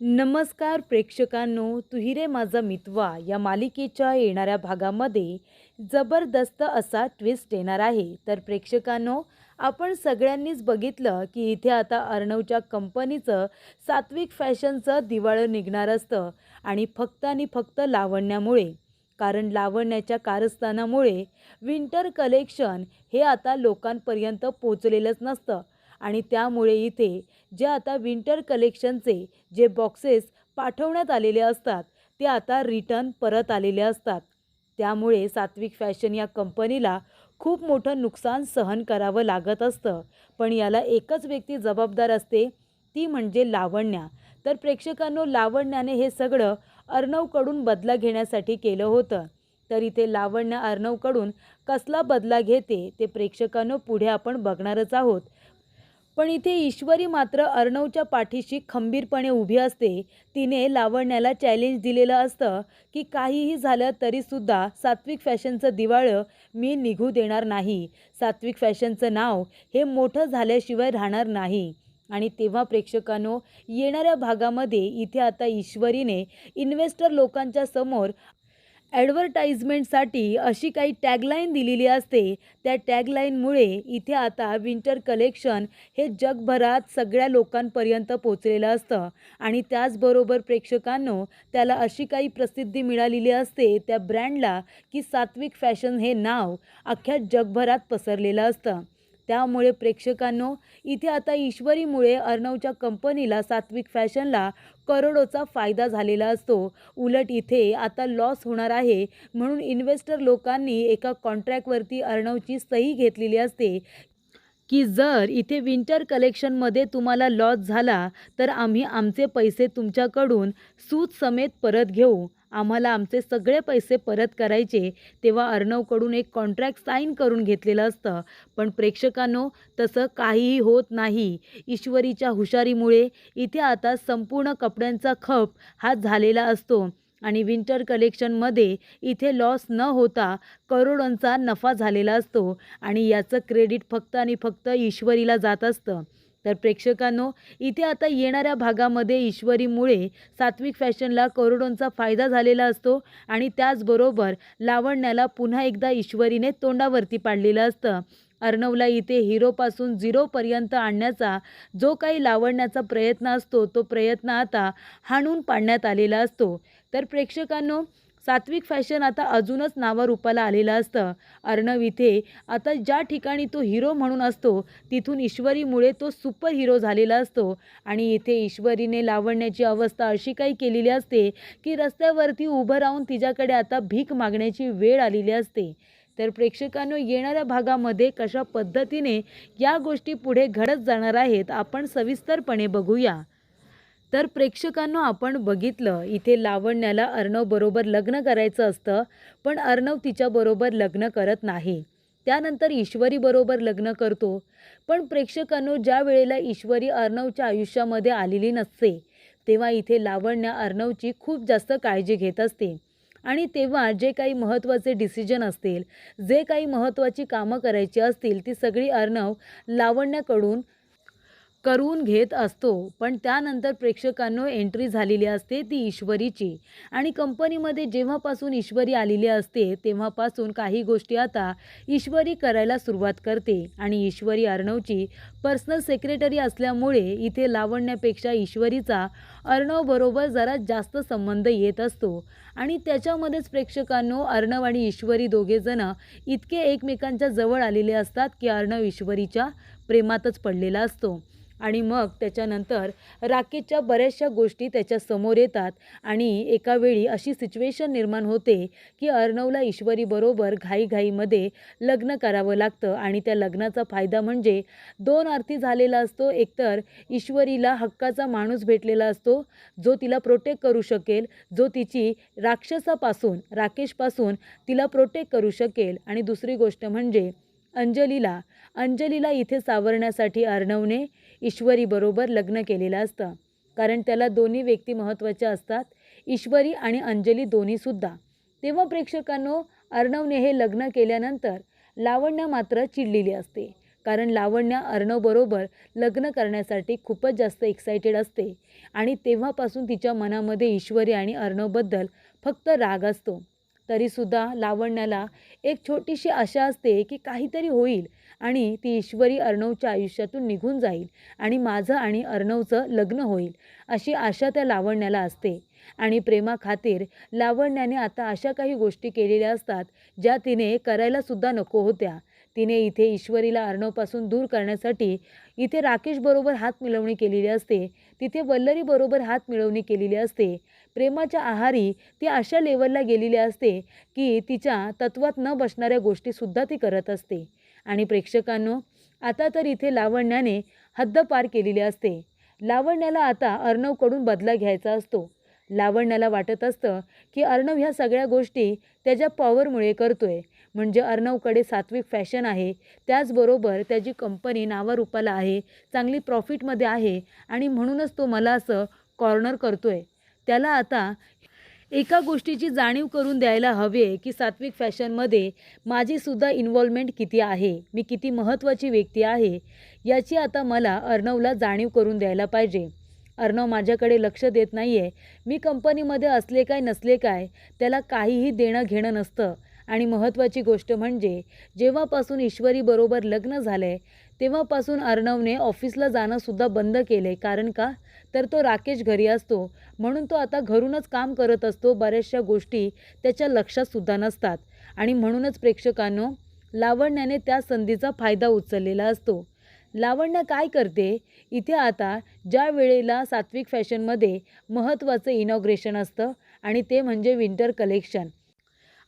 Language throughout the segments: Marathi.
नमस्कार प्रेक्षकांनो तुहिरे माझा मितवा या मालिकेच्या येणाऱ्या भागामध्ये जबरदस्त असा ट्विस्ट येणार आहे. तर प्रेक्षकांनो आपण सगळ्यांनीच बघितलं की इथे आता अर्णवच्या कंपनीचं सात्विक फॅशनचं दिवाळं निघणार असतं आणि फक्त आणि फक्त लावण्यामुळे कारण लावण्याच्या कारस्थानामुळे विंटर कलेक्शन हे आता लोकांपर्यंत पोचलेलंच नसतं. आणि त्यामुळे इथे जे आता विंटर कलेक्शनचे जे बॉक्सेस पाठवण्यात आलेले असतात ते आता रिटर्न परत आलेले असतात. त्यामुळे सात्विक फॅशन या कंपनीला खूप मोठं नुकसान सहन करावं लागत असतं. पण याला एकच व्यक्ती जबाबदार असते ती म्हणजे लावण्या. तर प्रेक्षकांनो लावण्याने हे सगळं अर्णवकडून बदला घेण्यासाठी केलं होतं. तर इथे लावण्या अर्णवकडून कसला बदला घेते ते प्रेक्षकांनो पुढे आपण बघणारच आहोत. पण इथे ईश्वरी मात्र अर्णवच्या पाठीशी खंबीरपणे उभी असते. तिने लावण्याला चॅलेंज दिलेलं असतं की काहीही झालं तरीसुद्धा सात्विक फॅशनचं दिवाळं मी निघू देणार नाही. सात्विक फॅशनचं नाव हे मोठं झाल्याशिवाय राहणार नाही. आणि तेव्हा प्रेक्षकांनो येणाऱ्या भागामध्ये इथे आता ईश्वरीने इन्व्हेस्टर लोकांच्या समोर ॲडव्हर्टाइजमेंटसाठी अशी काही टॅगलाईन दिलेली असते. त्या टॅगलाईनमुळे इथे आता विंटर कलेक्शन हे जगभरात सगळ्या लोकांपर्यंत पोचलेलं असतं. आणि त्याचबरोबर प्रेक्षकांनो त्याला अशी काही प्रसिद्धी मिळालेली असते त्या ब्रँडला की सात्विक फॅशन हे नाव अख्ख्या जगभरात पसरलेलं असतं. त्यामुळे प्रेक्षकांनो इथे आता ईश्वरीमुळे अर्णवच्या कंपनीला सात्विक फॅशनला करोडोचा फायदा झालेला असतो. उलट इथे आता लॉस होणार आहे. म्हणून इन्व्हेस्टर लोकांनी एका कॉन्ट्रॅक्टवरती अर्णवची सही घेतलेली असते. की जर इथे विंटर कलेक्शनमध्ये तुम्हाला लॉस झाला तर आम्ही आमचे पैसे तुमच्याकडून सूत समेत परत घेऊ. आम्हाला आमचे सगळे पैसे परत करायचे तेव्हा अर्णवकडून एक कॉन्ट्रॅक्ट साईन करून घेतलेलं असतं. पण प्रेक्षकांनो तसं काहीही होत नाही. ईश्वरीच्या हुशारीमुळे इथे आता संपूर्ण कपड्यांचा खप हा झालेला असतो. आणि विंटर कलेक्शनमध्ये इथे लॉस न होता करोडोंचा नफा झालेला असतो. आणि याचं क्रेडिट फक्त आणि फक्त ईश्वरीला जात असतं. तर प्रेक्षकांनो इथे आता येणाऱ्या भागामध्ये ईश्वरीमुळे सात्विक फॅशनला करोडोंचा फायदा झालेला असतो आणि त्याचबरोबर लावण्याला पुन्हा एकदा ईश्वरीने तोंडावरती पाडलेलं असतं. अर्णवला इथे हिरोपासून झिरोपर्यंत आणण्याचा जो काही लावण्याचा प्रयत्न असतो तो प्रयत्न आता हाणून पाडण्यात आलेला असतो. तर प्रेक्षकांनो सात्विक फॅशन आता अजूनच नावारूपाला आलेलं असतं. अर्णव इथे आता ज्या ठिकाणी तो हिरो म्हणून असतो तिथून ईश्वरीमुळे तो सुपर हिरो झालेला असतो. आणि इथे ईश्वरीने लावण्याची अवस्था अशी काही केलेली असते की रस्त्यावरती उभं राहून तिच्याकडे आता भीक मागण्याची वेळ आलेली असते. तर प्रेक्षकांनो येणाऱ्या भागामध्ये कशा पद्धतीने या गोष्टी पुढे घडत जाणार आहेत आपण सविस्तरपणे बघूया. तर प्रेक्षकांनो आपण बघितलं इथे लावण्याला अर्णवबरोबर लग्न करायचं असतं पण अर्णव तिच्याबरोबर लग्न करत नाही. त्यानंतर ईश्वरीबरोबर लग्न करतो. पण प्रेक्षकांनो ज्या वेळेला ईश्वरी अर्णवच्या आयुष्यामध्ये आलेली नसते तेव्हा इथे लावण्य अर्णवची खूप जास्त काळजी घेत असते. आणि तेव्हा जे काही महत्त्वाचे डिसिजन असतील जे काही महत्त्वाची कामं करायची असतील ती सगळी अर्णव लावण्याकडून करून घेत असतो. पण त्यानंतर प्रेक्षकांनो एंट्री झालेली असते ती ईश्वरीची. आणि कंपनीमध्ये जेव्हापासून ईश्वरी आलेली असते तेव्हापासून काही गोष्टी आता ईश्वरी करायला सुरुवात करते. आणि ईश्वरी अर्णवची पर्सनल सेक्रेटरी असल्यामुळे इथे लावण्यापेक्षा ईश्वरीचा अर्णवबरोबर जरा जास्त संबंध येत असतो. आणि त्याच्यामध्येच प्रेक्षकांनो अर्णव आणि ईश्वरी दोघेजणं इतके एकमेकांच्या जवळ आलेले असतात की अर्णव ईश्वरीच्या प्रेमातच पडलेला असतो. आणि मग त्याच्यानंतर राकेशच्या बऱ्याचशा गोष्टी त्याच्यासमोर येतात आणि एका वेळी अशी सिच्युएशन निर्माण होते की अर्णवला ईश्वरीबरोबर घाईघाईमध्ये लग्न करावं लागतं आणि त्या लग्नाचा फायदा म्हणजे दोन अर्थी झालेला असतो एकतर ईश्वरीला हक्काचा माणूस भेटलेला असतो जो तिला प्रोटेक्ट करू शकेल जो तिची राक्षसापासून राकेशपासून तिला प्रोटेक्ट करू शकेल. आणि दुसरी गोष्ट म्हणजे अंजलीला अंजलीला इथे सावरण्यासाठी अर्णवने ईश्वरीबरोबर लग्न केलेलं असतं. कारण त्याला दोन्ही व्यक्ती महत्त्वाच्या असतात. ईश्वरी आणि अंजली दोन्हीसुद्धा तेव्हा प्रेक्षकांनो अर्णवने हे लग्न केल्यानंतर लावण्य मात्र चिडलेली असते. कारण लावण्या अर्णवबरोबर लग्न करण्यासाठी खूपच जास्त एक्सायटेड असते. आणि तेव्हापासून तिच्या मनामध्ये ईश्वरी आणि अर्णवबद्दल फक्त राग असतो. तरीसुद्धा लावण्याला एक छोटीशी आशा असते की काहीतरी होईल आणि ती ईश्वरी अर्णवच्या आयुष्यातून निघून जाईल आणि माझं आणि अर्णवचं लग्न होईल अशी आशा त्या लावण्याला असते. आणि प्रेमाखातीर लावण्याने आता अशा काही गोष्टी केलेल्या असतात ज्या तिने करायलासुद्धा नको होत्या. तिने इथे ईश्वरीला अर्णवपासून दूर करण्यासाठी इथे राकेशबरोबर हात मिळवणी केलेली असते तिथे वल्लरीबरोबर हात मिळवणी केलेली असते. प्रेमाच्या आहारी ती अशा लेवलला गेलेली असते की तिच्या तत्वात न बसणाऱ्या गोष्टीसुद्धा ती करत असते. आणि प्रेक्षकांनो आता तर इथे लावण्याने हद्द पार केलेली असते. लावण्याला आता अर्णवकडून बदला घ्यायचा असतो. लावण्याला वाटत असतं की अर्णव ह्या सगळ्या गोष्टी त्याच्या पॉवरमुळे करतोय. म्हणजे अर्णवकडे सात्विक फॅशन आहे. त्याचबरोबर त्याची कंपनी नावारूपाला आहे. चांगली प्रॉफिटमध्ये आहे. आणि म्हणूनच तो मला असं कॉर्नर करतोय. त्याला आता एका गोष्टीची जाणीव करून द्यायला हवे की सात्विक फॅशनमध्ये माझीसुद्धा इन्व्हॉल्वमेंट किती आहे? मी किती महत्त्वाची व्यक्ती आहे? याची आता मला अर्णवला जाणीव करून द्यायला पाहिजे. अर्णव माझ्याकडे लक्ष देत नाही आहे मी कंपनीमध्ये असले काय नसले काय त्याला काहीही देणं घेणं नसतं. आणि महत्त्वाची गोष्ट म्हणजे जेव्हापासून ईश्वरीबरोबर लग्न झालं आहे तेव्हापासून अर्णवने ऑफिसला जाणंसुद्धा बंद केलं आहे कारण का? तर तो राकेश घरी असतो. म्हणून तो आता घरूनच काम करत असतो. बऱ्याचशा गोष्टी त्याच्या लक्षातसुद्धा नसतात. आणि म्हणूनच प्रेक्षकांनो लावण्याने त्या संधीचा फायदा उचललेला असतो. लावण्य काय करते? इथे आता ज्या वेळेला सात्विक फॅशनमध्ये महत्त्वाचं इनॉग्रेशन असतं आणि ते म्हणजे विंटर कलेक्शन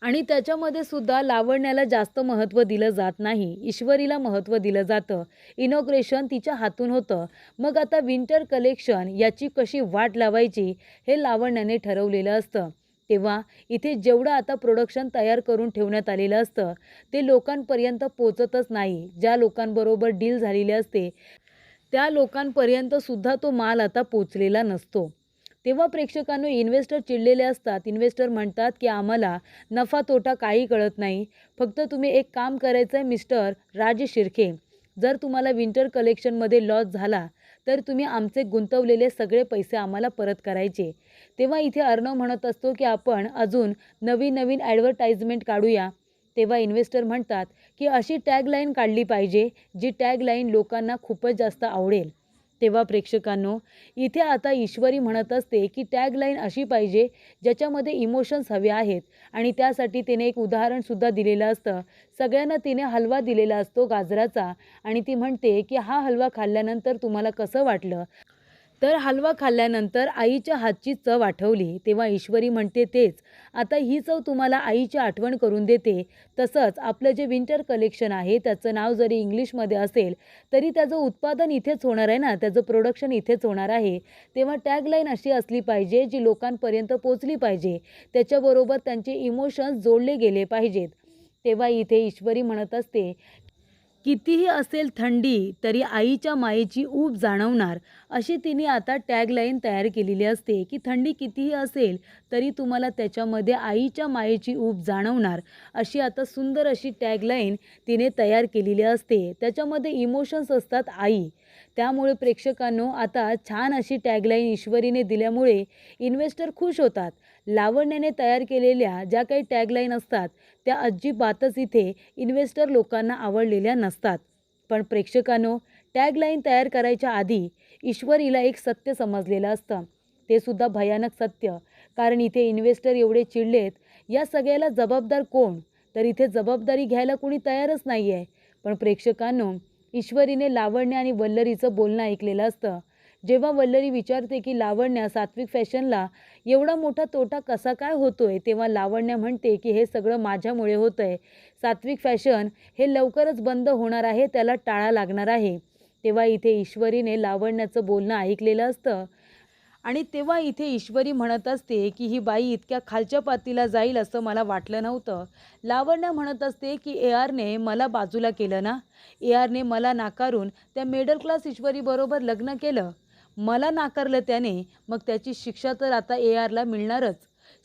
आणि त्याच्यामध्ये सुद्धा लावण्याला जास्त महत्त्व दिलं जात नाही. ईश्वरीला महत्त्व दिलं जातं. इनॉग्रेशन तिच्या हातून होतं. मग आता विंटर कलेक्शन याची कशी वाट लावायची हे लावण्याने ठरवलेलं असतं. तेव्हा इथे जेवढं आता प्रोडक्शन तयार करून ठेवण्यात आलेलं असतं ते लोकांपर्यंत पोचतच नाही. ज्या लोकांबरोबर डील झालेली असते त्या लोकांपर्यंतसुद्धा तो माल आता पोचलेला नसतो. तेव्हा प्रेक्षकांनो इन्व्हेस्टर चिडलेले असतात. इन्व्हेस्टर म्हणतात की आम्हाला नफा तोटा काही कळत नाही. फक्त तुम्ही एक काम करायचं आहे मिस्टर राज शिर्के जर तुम्हाला विंटर कलेक्शनमध्ये लॉस झाला तर तुम्ही आमचे गुंतवलेले सगळे पैसे आम्हाला परत करायचे. तेव्हा इथे अर्णव म्हणत असतो की आपण अजून नवीन नवीन ॲडव्हर्टाइजमेंट काढूया. तेव्हा इन्व्हेस्टर म्हणतात की अशी टॅगलाईन काढली पाहिजे जी टॅगलाईन लोकांना खूपच जास्त आवडेल. तेव्हा प्रेक्षकांनो इथे आता ईश्वरी म्हणत असते की टॅगलाईन अशी पाहिजे ज्याच्यामध्ये इमोशन्स हवे आहेत. आणि त्यासाठी तिने एक उदाहरणसुद्धा दिलेलं असतं. सगळ्यांना तिने हलवा दिलेला असतो गाजराचा. आणि ती म्हणते की हा हलवा खाल्ल्यानंतर तुम्हाला कसं वाटलं? तर हलवा खाल्ल्यानंतर आईच्या हातची चव आठवली. तेव्हा ईश्वरी म्हणते तेच आता ही चव तुम्हाला आईची आठवण करून देते. तसंच आपलं जे विंटर कलेक्शन आहे त्याचं नाव जरी इंग्लिशमध्ये असेल तरी त्याचं उत्पादन इथेच होणार आहे ना? त्याचं प्रोडक्शन इथेच होणार आहे. तेव्हा टॅगलाईन अशी असली पाहिजे जी लोकांपर्यंत पोचली पाहिजे. त्याच्याबरोबर त्यांचे इमोशन्स जोडले गेले पाहिजेत. तेव्हा इथे ईश्वरी म्हणत असते कितीही असेल थंडी तरी आईच्या मायेची ऊब जाणवणार अशी तिने आता टॅगलाईन तयार केलेली असते की थंडी कितीही असेल तरी तुम्हाला त्याच्यामध्ये आईच्या मायेची ऊब जाणवणार अशी आता सुंदर अशी टॅगलाईन तिने तयार केलेली असते. त्याच्यामध्ये इमोशन्स असतात आई. त्यामुळे प्रेक्षकांनो आता छान अशी टॅगलाईन ईश्वरीने दिल्यामुळे इन्व्हेस्टर खुश होतात. लावण्याने तयार केलेल्या ज्या काही टॅगलाईन असतात त्या अजिबातच इथे इन्व्हेस्टर लोकांना आवडलेल्या नसतात. पण प्रेक्षकांनो टॅगलाईन तयार करायच्या आधी ईश्वरीला एक सत्य समजलेलं असतं. ते सुद्धा भयानक सत्य. कारण इथे इन्व्हेस्टर एवढे चिडलेत या सगळ्याला जबाबदार कोण? तर इथे जबाबदारी घ्यायला कोणी तयारच नाही आहे पण प्रेक्षकांनो ईश्वरीने लावण्य आणि वल्लरीचं बोलणं ऐकलेलं असतं. जेव्हा वल्लरी विचारते की लावण्या सात्विक फॅशनला एवढा मोठा तोटा कसा काय होतोय तेव्हा लावण्या म्हणते की हे सगळं माझ्यामुळे होतं आहे सात्विक फॅशन हे लवकरच बंद होणार आहे त्याला टाळा लागणार आहे. तेव्हा इथे ईश्वरीने लावण्याचं बोलणं ऐकलेलं असतं. आणि तेव्हा इथे ईश्वरी म्हणत असते की ही बाई इतक्या खालच्या पातीला जाईल असं मला वाटलं नव्हतं. लावण्या म्हणत असते की ए आरने मला बाजूला केलं ना? ए आरने मला नाकारून त्या मिडल क्लास ईश्वरीबरोबर लग्न केलं. मला नाकारलं त्याने मग त्याची शिक्षा तर आता ए आरला मिळणारच.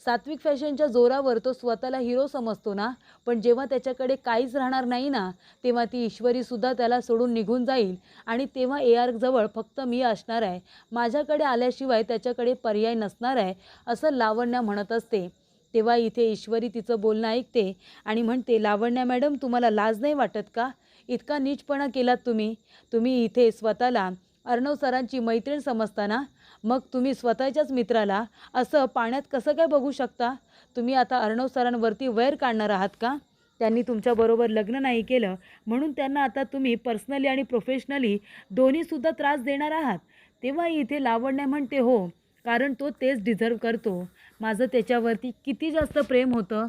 सात्विक फॅशनच्या जोरावर तो स्वतःला हिरो समजतो ना पण जेव्हा त्याच्याकडे काहीच राहणार नाही ना तेव्हा ती ईश्वरीसुद्धा त्याला सोडून निघून जाईल. आणि तेव्हा ए आरजवळ फक्त मी असणार आहे. माझ्याकडे आल्याशिवाय त्याच्याकडे पर्याय नसणार आहे असं लावण्या म्हणत असते. तेव्हा इथे ईश्वरी तिचं बोलणं ऐकते आणि म्हणते लावण्या मॅडम तुम्हाला लाज नाही वाटत का? इतका नीचपणा केलात तुम्ही. तुम्ही इथे स्वतःला अर्णव सरांची मैत्रीण समजताना मग तुम्ही स्वतःच्याच मित्राला असं पाण्यात कसं काय बघू शकता? तुम्ही आता अर्णव सरांवरती वैर काढणार आहात का? त्यांनी तुमच्याबरोबर लग्न नाही केलं म्हणून त्यांना आता तुम्ही पर्सनली आणि प्रोफेशनली दोन्हीसुद्धा त्रास देणार आहात. तेव्हा इथे लावण्य म्हणते हो कारण तो तेच डिझर्व करतो. माझं त्याच्यावरती किती जास्त प्रेम होतं.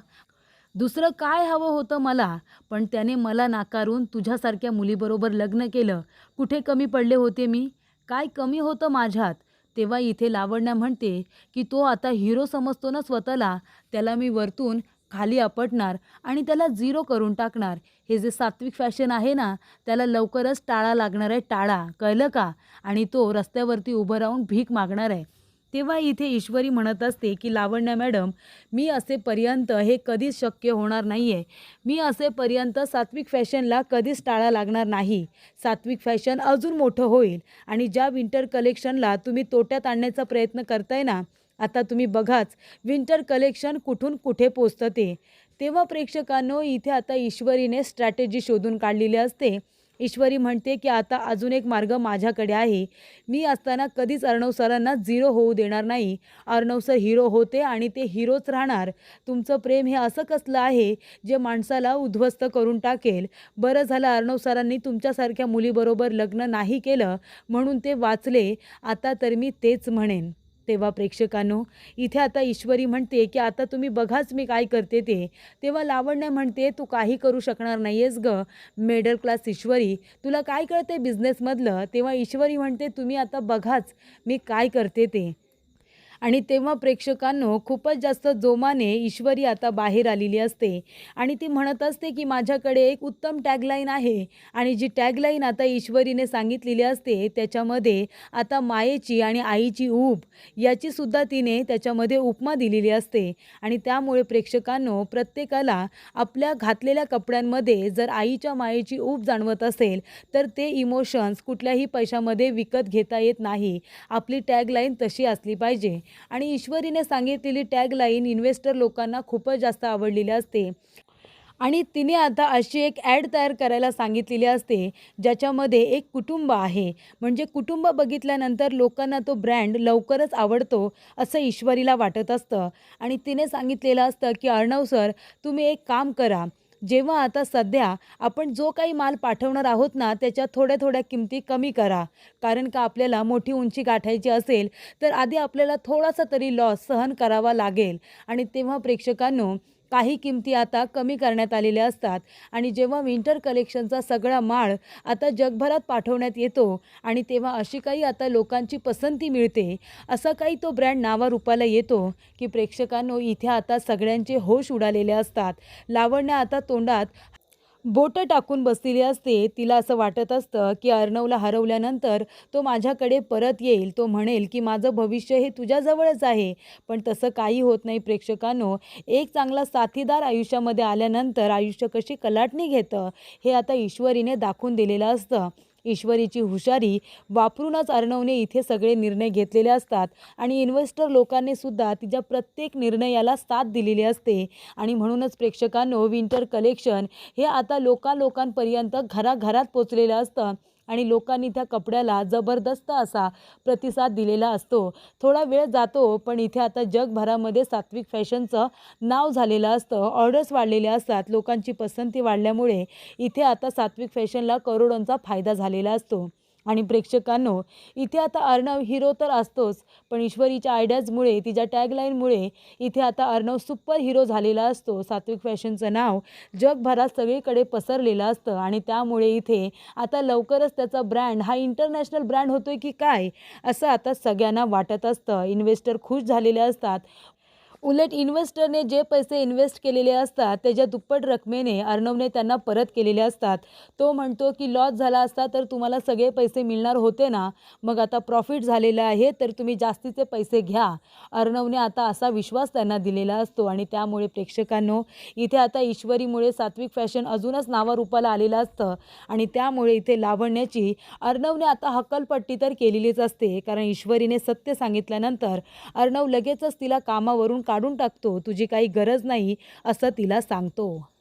दुसरं काय हवं होतं मला? पण त्याने मला नाकारून तुझ्यासारख्या मुलीबरोबर लग्न केलं. कुठे कमी पडले होते मी? काय कमी होतं माझ्यात? तेव्हा इथे लावण्या म्हणते की तो आता हिरो समजतो ना स्वतःला. त्याला मी वरतून खाली आपटणार आणि त्याला झिरो करून टाकणार. हे जे सात्विक फॅशन आहे ना त्याला लवकरच टाळा लागणार आहे टाळा. कळलं का? आणि तो रस्त्यावरती उभं राहून भीक मागणार आहे. तेव्हा इथे ईश्वरी म्हणत असते की लावण्या मॅडम मी असेपर्यंत हे कधीच शक्य होणार नाही आहे मी असेपर्यंत सात्विक फॅशनला कधीच टाळा लागणार नाही. सात्विक फॅशन अजून मोठं होईल आणि ज्या विंटर कलेक्शनला तुम्ही तोट्यात आणण्याचा प्रयत्न करताय ना आता तुम्ही बघाच विंटर कलेक्शन कुठून कुठे पोचतं ते. तेव्हा प्रेक्षकांनो इथे आता ईश्वरीने स्ट्रॅटेजी शोधून काढलेली असते. ईश्वरी म्हणते की आता अजून एक मार्ग माझ्याकडे आहे. मी असताना कधीच अर्णव सरांना झिरो होऊ देणार नाही. अर्णव सर हिरो होते आणि ते हिरोच राहणार. तुमचं प्रेम हे असं कसलं आहे जे माणसाला उद्ध्वस्त करून टाकेल? बरं झालं अर्णव सरांनी तुमच्यासारख्या मुलीबरोबर लग्न नाही केलं म्हणून ते वाचले. आता तर मी तेच म्हणेन. तेव्हा प्रेक्षकांनो इथे आता ईश्वरी म्हणते की आता तुम्ही बघाच मी काय करते ते. तेव्हा लावण्य म्हणते तू काही करू शकणार नाही आहेस ग मिडल क्लास ईश्वरी. तुला काय कळते बिझनेसमधलं तेव्हा ईश्वरी म्हणते तुम्ही आता बघाच मी काय करते ते. आणि तेव्हा प्रेक्षकांनो खूपच जास्त जोमाने ईश्वरी आता बाहेर आलेली असते. आणि ती म्हणत असते की माझ्याकडे एक उत्तम टॅगलाईन आहे आणि जी टॅगलाईन आता ईश्वरीने सांगितलेली असते त्याच्यामध्ये आता मायेची आणि आईची ऊब याचीसुद्धा तिने त्याच्यामध्ये उपमा दिलेली असते. आणि त्यामुळे प्रेक्षकांनो प्रत्येकाला आपल्या घातलेल्या कपड्यांमध्ये जर आईच्या मायेची ऊब जाणवत असेल तर ते इमोशन्स कुठल्याही पैशामध्ये विकत घेता येत नाही. आपली टॅगलाईन तशी असली पाहिजे. आणि ईश्वरीने सांगितलेली टॅगलाईन इन्व्हेस्टर लोकांना खूपच जास्त आवडलेली असते. आणि तिने आता अशी एक ॲड तयार करायला सांगितलेली असते ज्याच्यामध्ये एक कुटुंब आहे. म्हणजे कुटुंब बघितल्यानंतर लोकांना तो ब्रँड लवकरच आवडतो असं ईश्वरीला वाटत असतं. आणि तिने सांगितलेलं असतं की अर्णव सर तुम्ही एक काम करा. जेव्हा आता सध्या आपण जो काही माल पाठवणार आहोत ना त्याच्या थोड्या थोड्या किमती कमी करा. कारण का आपल्याला मोठी उंची गाठायची असेल तर आधी आपल्याला थोडासा तरी लॉस सहन करावा लागेल. आणि तेव्हा प्रेक्षकांनो काही किमती आता कमी करण्यात आलेल्या असतात. आणि जेव्हा विंटर कलेक्शनचा सगळा माळ आता जगभरात पाठवण्यात येतो आणि तेव्हा अशी काही आता लोकांची पसंती मिळते असा काही तो ब्रँड नावारूपाला येतो की प्रेक्षकांनो इथे आता सगळ्यांचे होश उडालेले असतात. लावण्या आता तोंडात बोटं टाकून बसलेली असते तिला असं वाटत असतं की अर्णवला हरवल्यानंतर तो माझ्याकडे परत येईल. तो म्हणेल की माझं भविष्य हे तुझ्याजवळच आहे. पण तसं काही होत नाही प्रेक्षकांनो. एक चांगला साथीदार आयुष्यामध्ये आल्यानंतर आयुष्य कशी कलाटणी घेतं हे आता ईश्वरीने दाखवून दिलेलं असतं. ईश्वरीची हुशारी वापरूनच अर्णवने इथे सगळे निर्णय घेतलेले असतात. आणि इन्व्हेस्टर लोकांनी सुद्धा तिच्या प्रत्येक निर्णयाला साथ दिलेली असते. आणि म्हणूनच प्रेक्षकांनो विंटर कलेक्शन हे आता लोका लोकांपर्यंत घराघरात पोचलेलं असतं. आणि लोकांनी त्या कपड्याला जबरदस्त असा प्रतिसाद दिलेला असतो. थोडा वेळ जातो पण इथे आता जगभरामध्ये सात्विक फॅशनचं नाव झालेलं असतं. ऑर्डर्स वाढलेल्या असतात. लोकांची पसंती वाढल्यामुळे इथे आता सात्विक फॅशनला करोडोंचा फायदा झालेला असतो. आणि प्रेक्षकांनो इथे आता अर्णव हिरो तर असतोच पण ईश्वरीच्या आयडियाजमुळे तिच्या टॅगलाईनमुळे इथे आता अर्णव सुपर हिरो झालेला असतो. सात्विक फॅशनचं नाव जगभरात सगळीकडे पसरलेलं असतं आणि त्यामुळे इथे आता लवकरच त्याचा ब्रँड हा इंटरनॅशनल ब्रँड होतोय की काय असं आता सगळ्यांना वाटत असतं. इन्व्हेस्टर खुश झालेले असतात. उलट इन्व्हेस्टरने जे पैसे इन्व्हेस्ट केलेले असतात त्याच्या दुप्पट रकमेने अर्णवने त्यांना परत केलेले असतात. तो म्हणतो की लॉस झाला असता तर तुम्हाला सगळे पैसे मिळणार होते ना? मग आता प्रॉफिट झालेलं आहे तर तुम्ही जास्तीचे पैसे घ्या. अर्णवने आता असा विश्वास त्यांना दिलेला असतो आणि त्यामुळे प्रेक्षकांनो इथे आता ईश्वरीमुळे सात्विक फॅशन अजूनच नावारूपाला आलेलं असतं आणि त्यामुळे इथे लावण्याची अर्णवने आता हक्कलपट्टी तर केलेलीच असते कारण ईश्वरीने सत्य सांगितल्यानंतर अर्णव लगेचच तिला कामावरून काढून टाकतो. तुझी काही गरज नाही असं तिला सांगतो.